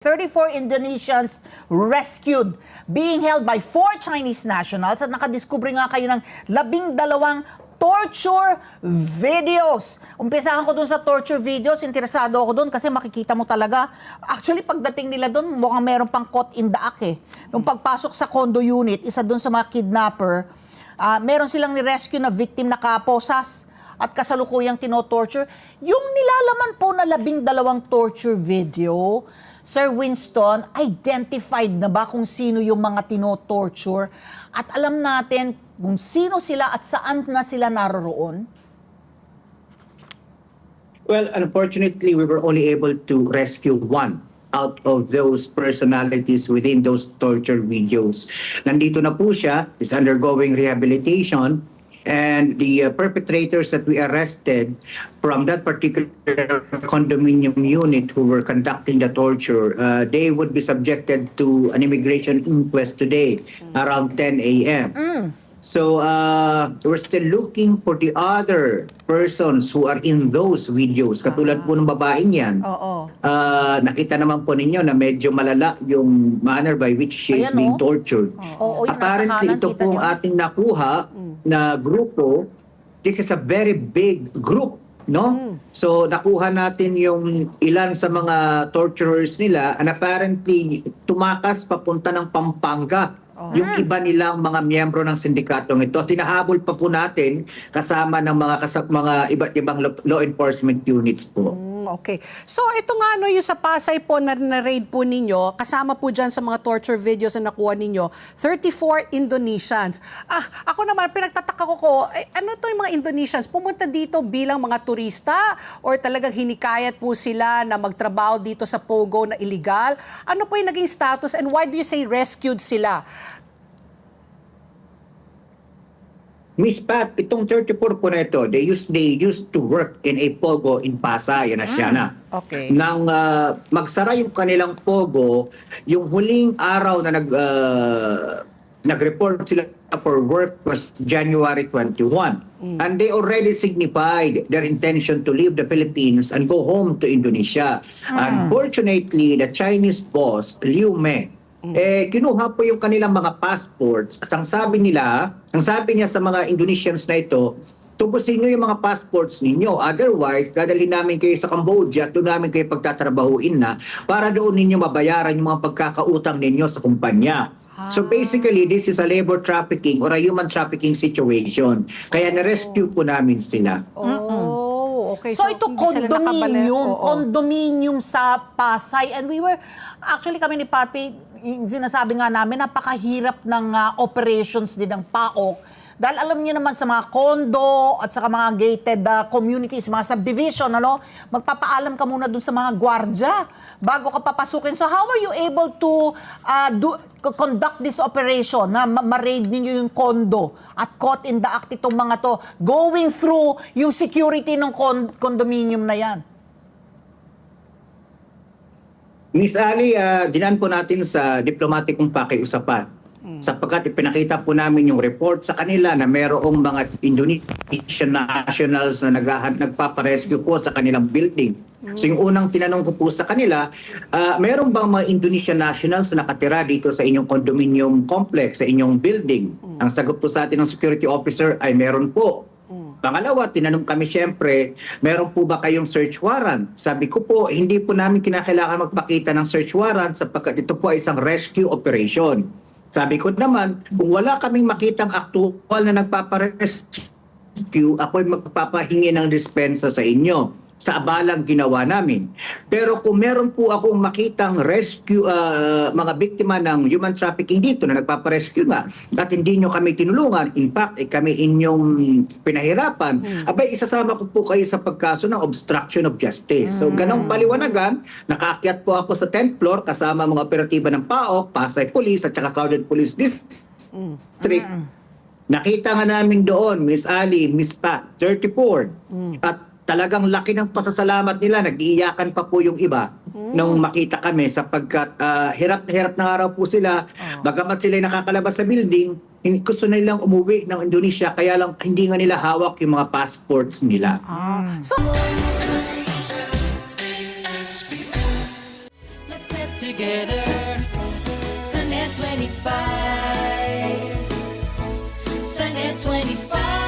34 Indonesians rescued, being held by four Chinese nationals at nakadiskubre nga kayo ng labing dalawang torture videos. Umpisahan ko dun sa torture videos, interesado ako dun kasi makikita mo talaga. Actually, pagdating nila dun, mukhang meron pang caught in the act eh. Nung pagpasok sa condo unit, isa dun sa mga kidnapper, ah, meron silang ni-rescue na victim na kaposas at kasalukuyang tinotorture. Yung nilalaman po na labing dalawang torture video, Sir Winston, identified na ba kung sino yung mga tinotorture? At alam natin kung sino sila at saan na sila naroroon? Well, unfortunately, we were only able to rescue one out of those personalities within those torture videos. Nandito na po siya, is undergoing rehabilitation, and the uh, perpetrators that we arrested from that particular condominium unit who were conducting the torture, uh, they would be subjected to an immigration inquest today around 10 a.m. So uh, we're still looking for the other persons who are in those videos. Katulad po ng babaeng yan. Oo. Uh, nakita naman po ninyo na medyo malala yung manner by which she is being oh. tortured. Oo, Apparently, ito kita po ang niyo. Mm. ating nakuha na grupo. This is a very big group. No? Mm. So nakuha natin yung ilan sa mga torturers nila and apparently tumakas papunta ng Pampanga Oh. yung iba nilang mga miyembro ng sindikatong ito. Tinahabol pa po natin kasama ng mga kasap mga iba't ibang law- enforcement units po. Mm, okay. So ito nga no, yung sa Pasay po na na-raid po ninyo, kasama po dyan sa mga torture videos na nakuha ninyo, 34 Indonesians. Ah, ako naman, pinagtataka ko ko, eh, ano to yung mga Indonesians? Pumunta dito bilang mga turista or talagang hinikayat po sila na magtrabaho dito sa Pogo na illegal? Ano po yung naging status and why do you say rescued sila? Miss Pat, itong 34 po na ito, they used, they used to work in a pogo in Pasay, yan na siya na. okay. Nang ah, magsara yung kanilang pogo, yung huling araw na nag ah, nag-report sila for work was January 21. And they already signified their intention to leave the Philippines and go home to Indonesia. Unfortunately, the Chinese boss, Liu Meng, eh, kinuha po yung kanilang mga passports at ang sabi nila, ang sabi niya sa mga Indonesians na ito, tubusin nyo yung mga passports ninyo. Otherwise, dadalhin namin kayo sa Cambodia at doon namin kayo pagtatrabahuin na para doon ninyo mabayaran yung mga pagkakautang ninyo sa kumpanya. So basically, this is a labor trafficking or a human trafficking situation. Kaya na-rescue po namin sila. Oh, okay. So, ito sila nakabali- condominium, condominium sa Pasay and we were actually kami ni Papi sinasabi nga namin napakahirap ng ah, operations din ng PAOK dahil alam niyo naman sa mga condo at sa mga gated ah, communities, mga subdivision, ano, magpapaalam ka muna dun sa mga gwardya bago ka papasukin. So how are you able to ah, do, co- conduct this operation na ma- ma-raid ninyo yung condo at caught in the act itong mga to going through yung security ng con- condominium na yan? Miss Ali, ah, dinaan po natin sa diplomatikong pakiusapan. Sapagkat ipinakita po namin yung report sa kanila na merong mga Indonesian nationals na nag nagpaparescue po sa kanilang building. So yung unang tinanong ko po sa kanila, ah, meron bang mga Indonesian nationals na nakatira dito sa inyong condominium complex, sa inyong building? Ang sagot po sa atin ng security officer ay meron po. Pangalawa, tinanong kami siyempre, meron po ba kayong search warrant? Sabi ko po, hindi po namin kinakailangan magpakita ng search warrant sapagkat ito po ay isang rescue operation. Sabi ko naman, kung wala kaming makitang aktual na nagpaparescue, ako'y magpapahingi ng dispensa sa inyo sa abalang ginawa namin. Pero kung meron po akong makitang rescue, ah, mga biktima ng human trafficking dito na nagpaparescue nga at hindi nyo kami tinulungan, in fact, eh, kami inyong pinahirapan, abay, isasama ko po kayo sa pagkaso ng obstruction of justice. So, ganong paliwanagan, nakaakyat po ako sa 10th floor kasama mga operatiba ng PAOK, Pasay Police at saka Southern Police District. Nakita nga namin doon, Miss Ali, Miss Pat, 34. At talagang laki ng pasasalamat nila. Nag-iiyakan pa po yung iba nung makita kami sapagkat ah, hirap na hirap na araw po sila. Bagamat sila ay nakakalabas sa building, gusto na nilang umuwi ng Indonesia kaya lang hindi nga nila hawak yung mga passports nila. Ah, so, Let's let's together. Sunnet 25. Sunnet 25.